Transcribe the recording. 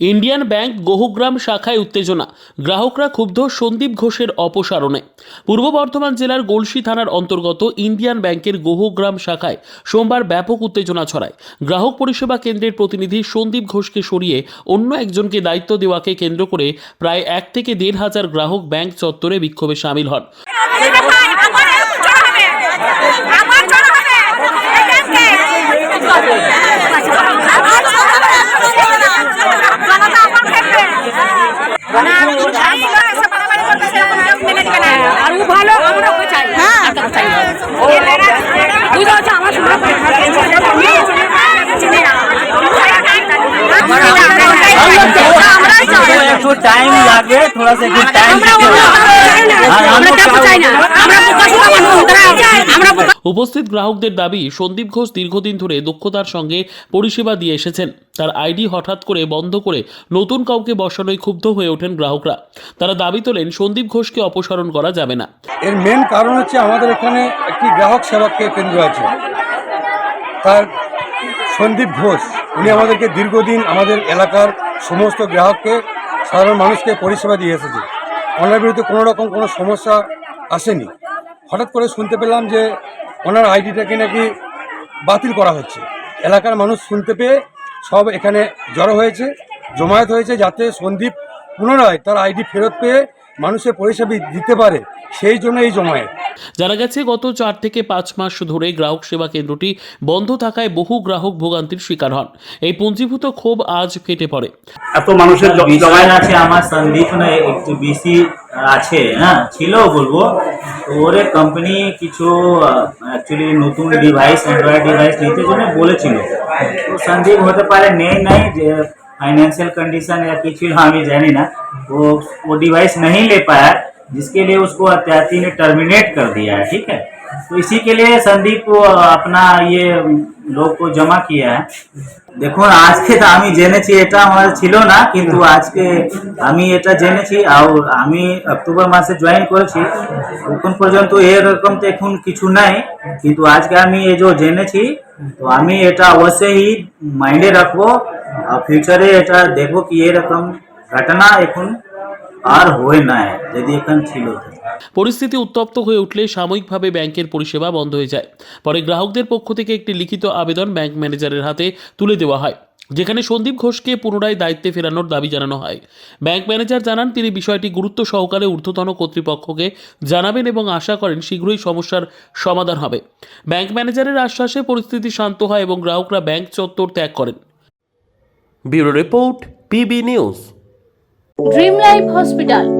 Indian bank বহুগ্রাম শাখায় উত্তেজনা। গ্রাহকরা ক্ষুব্ধ সন্দীপ ঘোষের অপসারণে। পূর্ব বর্ধমান জেলার গলসি থানার অন্তর্গত ইন্ডিয়ান ব্যাংকের বহুগ্রাম শাখায় সোমবার ব্যাপক উত্তেজনা ছড়ায়। গ্রাহক পরিষেবা কেন্দ্রের প্রতিনিধি সন্দীপ ঘোষকে সরিয়ে অন্য একজনকে দায়িত্ব দেওয়াকে কেন্দ্র করে প্রায় এক থেকে দেড় হাজার গ্রাহক ব্যাংক চত্বরে বিক্ষোভে সামিল হন আর ও ভালো আমরা ওকে চাই হ্যাঁ চাই বুঝতে পারছ আমার একটু টাইম লাগবে থোড়া সা একটু আমরা চাই না আমরা উপস্থিত গ্রাহকদের দাবি, সন্দীপ ঘোষ দীর্ঘদিন ধরে দক্ষতার সঙ্গে পরিষেবা দিয়ে এসেছেন। তার আইডি হঠাৎ করে বন্ধ করে নতুন কাউকে বসানোয় ক্ষুব্ধ হয়ে ওঠেন গ্রাহকরা। তারা দাবি তোলেন, সন্দীপ ঘোষকে অপসারণ করা যাবে না। এর মেন কারণ হচ্ছে আমাদের এখানে একটি গ্রাহক সেবা কে- কেন্দ্র আছে। তার সন্দীপ ঘোষ, উনি আমাদেরকে দীর্ঘদিন আমাদের এলাকার সমস্ত গ্রাহককে, সাধারণ মানুষকে পরিষেবা দিয়ে এসেছে। ওনার বিরুদ্ধে কোনো রকম কোনো সমস্যা আসেনি। হঠাৎ করে শুনতে পেলাম যে ওনার আইডিটাকে নাকি বাতিল করা হচ্ছে। এলাকার মানুষ শুনতে পেয়ে সব এখানে জড়ো হয়েছে জমায়েত হয়েছে যাতে সন্দীপ পুনরায় তার আইডি ফেরত পেয়ে মানুষের পরিষেবা দিতে পারে সেই জন্য এই জমায়েত। জানা গেছে গত চার থেকে পাঁচ মাস ধরে গ্রাহক সেবা কেন্দ্রটি বন্ধ থাকায় বহু গ্রাহক ভোগান্তির শিকার হন। এই পুঞ্জীভূত ক্ষোভ আজ ফেটে পড়ে। এত মানুষের জমায়েত আছে আমার সন্দীপ না একটু বেশি আছে হ্যাঁ ছিল বলবো তো ওরে কোম্পানি কিছু অ্যাকচুয়ালি নতুন ডিভাইস অ্যান্ড্রয়েড ডিভাইস নিতে জন্য বলেছিল তো সন্দীপ হতে পারে নেই নাই যে फाइनेंशियल कंडीशन या কিছু আমি জানি না वो वो डिवाइस नहीं ले पाया जिसके लिए उसको अत्याती ने टर्मिनेट कर दिया है ठीक है तो इसी के लिए संदीप को अपना ये লোক को জমা किया है দেখুন আজকে তো আমি জেনেছি এটা আমার ছিল না কিন্তু আজকে আমি এটা জেনেছি আর আমি অক্টোবর মাসে জয়েন করেছি এখন পর্যন্ত এরকম তো এখন কিছু নাই কিন্তু আজকে আমি এই যে জেনেছি তো আমি এটা অবশ্যই মাইন্ডে রাখবো আর ফিউচারে এটা দেখবো কি এরকম ঘটনা এখন আর হয় না যদি এখন ছিল তো। পরিস্থিতি উত্তপ্ত হয়ে উঠলে সাময়িকভাবে ব্যাংকের পরিষেবা বন্ধ হয়ে যায়। পরে গ্রাহকদের পক্ষ থেকে একটি লিখিত আবেদন ব্যাংক ম্যানেজারের হাতে তুলে দেওয়া হয় যেখানে সন্দীপ ঘোষকে পুনরায় দায়িত্বে ফেরানোর দাবি জানানো হয়। ব্যাংক ম্যানেজার জানান তিনি বিষয়টি গুরুত্ব সহকারে ঊর্ধ্বতন কর্তৃপক্ষকে জানাবেন এবং আশা করেন শীঘ্রই সমস্যার সমাধান হবে। ব্যাংক ম্যানেজারের আশ্বাসে পরিস্থিতি শান্ত হয় এবং গ্রাহকরা ব্যাংক চত্বর ত্যাগ করেন। Bureau report PB news. Dream life hospital.